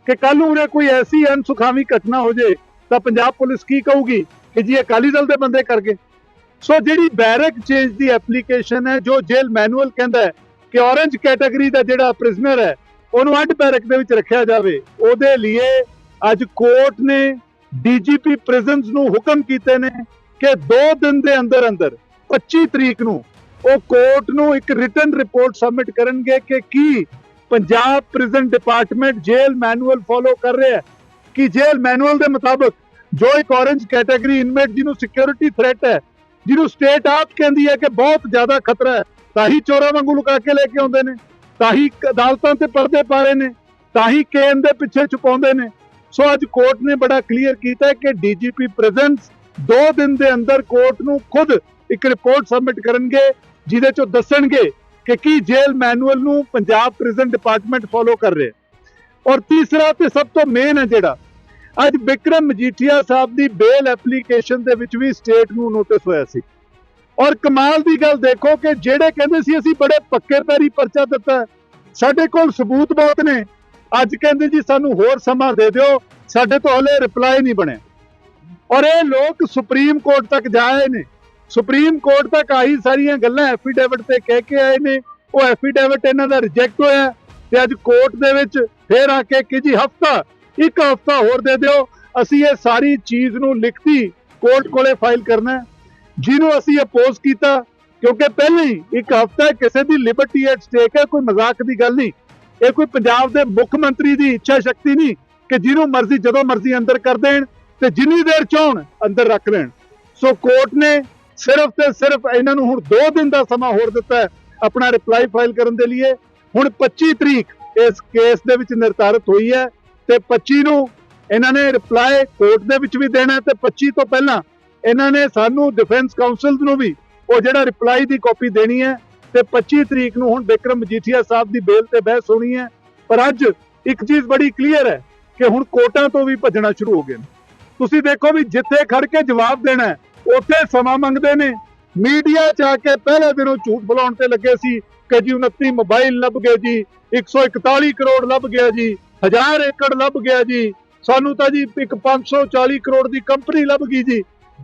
ਕਿ ਕੱਲ ਨੂੰ ਉਰੇ ਕੋਈ ਐਸੀ ਅਨਸੁਖਾਵੀ ਘਟਨਾ ਹੋ ਜੇ, ਤਾਂ ਪੰਜਾਬ ਪੁਲਿਸ ਕੀ ਕਹੂਗੀ ਕਿ ਜੀ ਅਕਾਲੀ ਦਲ ਦੇ ਬੰਦੇ ਕਰ ਗਏ? ਸੋ ਜਿਹੜੀ ਬੈਰਕ ਚੇਂਜ ਦੀ ਐਪਲੀਕੇਸ਼ਨ ਹੈ, ਜੋ ਜੇਲ ਮੈਨੂਅਲ ਕਹਿੰਦਾ ਹੈ ਕਿ ਔਰੇਂਜ ਕੈਟਾਗਰੀ ਦਾ ਜਿਹੜਾ ਪ੍ਰਿਜ਼ਨਰ ਹੈ, ਉਹਨੂੰ ਅੱਡ ਬੈਰਕ ਦੇ ਵਿੱਚ ਰੱਖਿਆ ਜਾਵੇ। ਉਹਦੇ ਲਈ ਅੱਜ ਕੋਰਟ ਨੇ ਡੀਜੀਪੀ ਪ੍ਰਿਜ਼ਨਸ ਨੂੰ ਹੁਕਮ ਕੀਤੇ ਨੇ ਕਿ 2 ਦਿਨ ਦੇ ਅੰਦਰ ਅੰਦਰ 25 ਤਰੀਕ ਨੂੰ, ਉਹ ਕੋਰਟ ਨੂੰ ਇੱਕ ਰਿਟਨ ਰਿਪੋਰਟ ਸਬਮਿਟ ਕਰਨਗੇ ਕਿ ਕੀ Punjab prison department jail manual follow ਕਰ ਰਿਹਾ ਹੈ। ਕਿ ਜੇਲ ਮੈਨੂਅਲ ਦੇ ਮੁਤਾਬਕ ਜੋ ਇੱਕ ਔਰੰਜ ਕੈਟਾਗਰੀ ਇਨਮੇਟ ਜਿਹਨੂੰ ਸਿਕਿਉਰਿਟੀ ਥ੍ਰੈਟ ਹੈ ਜਿਹਨੂੰ ਸਟੇਟ ਆਪ ਕਹਿੰਦੀ ਹੈ ਕਿ ਬਹੁਤ ਜ਼ਿਆਦਾ ਖਤਰਾ ਹੈ, ਤਾਂ ਹੀ ਚੋਰਾਂ ਵਾਂਗੂ ਲੁਕਾ ਕੇ ਲੈ ਕੇ ਆਉਂਦੇ ਨੇ, ਤਾਂ ਹੀ ਅਦਾਲਤਾਂ ਤੇ ਪਰਦੇ ਪਾ ਰਹੇ ਨੇ, ਤਾਂ ਹੀ ਕੇਨ ਦੇ ਪਿੱਛੇ ਛੁਪਾਉਂਦੇ ਨੇ। ਸੋ ਅੱਜ ਕੋਰਟ ਨੇ ਬੜਾ ਕਲੀਅਰ ਕੀਤਾ ਹੈ ਕਿ ਡੀਜੀਪੀ ਪ੍ਰੈਜ਼ੈਂਸ 2 ਦਿਨ ਦੇ ਅੰਦਰ ਕੋਰਟ ਨੂੰ ਖੁਦ ਇੱਕ ਰਿਪੋਰਟ ਸਬਮਿਟ ਕਰਨਗੇ, ਜਿਹਦੇ ਚੋਂ ਦੱਸਣਗੇ ਕਿ ਕੀ ਜੇਲ੍ਹ ਮੈਨੂਅਲ ਨੂੰ ਪੰਜਾਬ ਪ੍ਰਿਜ਼ਨ ਡਿਪਾਰਟਮੈਂਟ ਫੋਲੋ ਕਰ ਰਿਹਾ ਔਰ ਤੀਸਰਾ ਤੇ ਸਭ ਤੋਂ ਮੇਨ ਹੈ ਜਿਹੜਾ ਅੱਜ ਵਿਕਰਮ ਮਜੀਠੀਆ ਸਾਹਿਬ ਦੀ ਬੇਲ ਐਪਲੀਕੇਸ਼ਨ ਦੇ ਵਿੱਚ ਵੀ ਸਟੇਟ ਨੂੰ ਨੋਟਿਸ ਹੋਇਆ ਸੀ। ਔਰ ਕਮਾਲ ਦੀ ਗੱਲ ਦੇਖੋ ਕਿ ਜਿਹੜੇ ਕਹਿੰਦੇ ਸੀ ਅਸੀਂ ਬੜੇ ਪੱਕੇ ਪੈਰੀ ਪਰਚਾ ਦਿੱਤਾ ਸਾਡੇ ਕੋਲ ਸਬੂਤ ਬਹੁਤ ਨੇ। ਅੱਜ ਕਹਿੰਦੇ ਜੀ ਸਾਨੂੰ ਹੋਰ ਸਮਾਂ ਦੇ ਦਿਓ, ਸਾਡੇ ਤੋਂ ਹਲੇ ਰਿਪਲਾਈ ਨਹੀਂ ਬਣਿਆ ਔਰ ਇਹ ਲੋਕ ਸੁਪਰੀਮ ਕੋਰਟ ਤੱਕ ਜਾਏ ਨੇ। ਸੁਪਰੀਮ ਕੋਰਟ ਤੱਕ ਆਈ ਸਾਰੀਆਂ ਗੱਲਾਂ ਐਫੀਡੇਵਿਟ ਤੇ ਕਹਿ ਕੇ ਆਏ ਨੇ। ਉਹ ਐਫੀਡੇਵਿਟ ਇਹਨਾਂ ਦਾ ਰਿਜੈਕਟ ਹੋਇਆ ਤੇ ਅੱਜ ਕੋਰਟ ਦੇ ਵਿੱਚ ਫੇਰ ਆ ਕੇ ਕਿ ਜੀ ਹਫਤਾ ਇੱਕ ਹਫਤਾ ਹੋਰ ਦੇ ਦਿਓ। ਅਸੀਂ ਇਹ ਸਾਰੀ ਚੀਜ਼ ਨੂੰ ਲਿਖਤੀ, ਕੋਰਟ ਕੋਲੇ ਫਾਈਲ ਕਰਨਾ ਜਿਹਨੂੰ ਅਸੀਂ ਅਪੋਜ਼ ਕੀਤਾ, ਕਿਉਂਕਿ ਪਹਿਲਾਂ ਹੀ ਇੱਕ ਹਫਤਾ ਕਿਸੇ ਦੀ ਲਿਬਰਟੀ ਐਟ ਸਟੇਕ ਹੈ, ਕੋਈ ਮਜ਼ਾਕ ਦੀ ਗੱਲ ਨਹੀਂ। ਇਹ ਕੋਈ ਪੰਜਾਬ ਦੇ ਮੁੱਖ ਮੰਤਰੀ ਦੀ ਇੱਛਾ ਸ਼ਕਤੀ ਨਹੀਂ ਕਿ ਜਿਹਨੂੰ ਮਰਜ਼ੀ, ਜਦੋਂ ਮਰਜ਼ੀ ਅੰਦਰ ਕਰ ਦੇਣ ਤੇ ਜਿੰਨੀ ਦੇਰ ਚਾਹਣ, ਅੰਦਰ ਰੱਖ ਲੈਣ। ਸੋ ਕੋਰਟ ਨੇ ਸਿਰਫ ਤੇ ਸਿਰਫ ਇਹਨਾਂ ਨੂੰ ਹੁਣ 2 ਦਿਨ ਦਾ ਸਮਾਂ ਹੋਰ ਦਿੱਤਾ ਹੈ ਆਪਣਾ ਰਿਪਲਾਈ ਫਾਈਲ ਕਰਨ ਦੇ ਲਈ ਹੁਣ 25 ਤਰੀਕ ਇਸ ਕੇਸ ਦੇ ਵਿੱਚ ਨਿਰਧਾਰਿਤ ਹੋਈ ਹੈ। ਤੇ 25 ਨੂੰ ਇਹਨਾਂ ਨੇ ਰਿਪਲਾਈ ਕੋਰਟ ਦੇ ਵਿੱਚ ਵੀ ਦੇਣਾ ਤੇ 25 ਤੋਂ ਪਹਿਲਾਂ ਇਹਨਾਂ ਨੇ ਸਾਨੂੰ ਡਿਫੈਂਸ ਕਾਉਂਸਲ ਨੂੰ ਵੀ ਉਹ ਜਿਹੜਾ ਰਿਪਲਾਈ ਦੀ ਕਾਪੀ ਦੇਣੀ ਹੈ ਤੇ 25 ਤਰੀਕ ਨੂੰ ਹੁਣ ਵਿਕਰਮ ਮਜੀਠੀਆ ਸਾਹਿਬ ਦੀ ਬੇਲ ਤੇ ਬਹਿਸ ਹੋਣੀ ਹੈ। ਪਰ ਅੱਜ ਇੱਕ ਚੀਜ਼ ਬੜੀ ਕਲੀਅਰ ਹੈ ਕਿ ਹੁਣ ਕੋਰਟਾਂ ਤੋਂ ਵੀ ਭੱਜਣਾ ਸ਼ੁਰੂ ਹੋ ਗਏ ਨੇ। ਤੁਸੀਂ ਦੇਖੋ ਵੀ ਜਿੱਥੇ ਖੜ ਕੇ ਜਵਾਬ ਦੇਣਾ ਉੱਥੇ ਸਮਾਂ ਮੰਗਦੇ ਨੇ। ਮੀਡੀਆ ਚ ਆ ਕੇ ਪਹਿਲੇ ਦਿਨੋਂ ਝੂਠ ਬੁਲਾਉਣ ਤੇ ਲੱਗੇ ਸੀ ਕਿ ਜੀ 29 ਮੋਬਾਈਲ ਲੱਭ ਗਏ ਜੀ 141 ਕਰੋੜ ਲੱਭ ਗਿਆ ਜੀ। ਹਜ਼ਾਰ ਏਕੜ ਲੱਭ ਗਿਆ ਜੀ। ਸਾਨੂੰ ਤਾਂ ਜੀ ਇੱਕ 540 ਕਰੋੜ ਦੀ ਕੰਪਨੀ ਲੱਭ ਗਈ ਜੀ।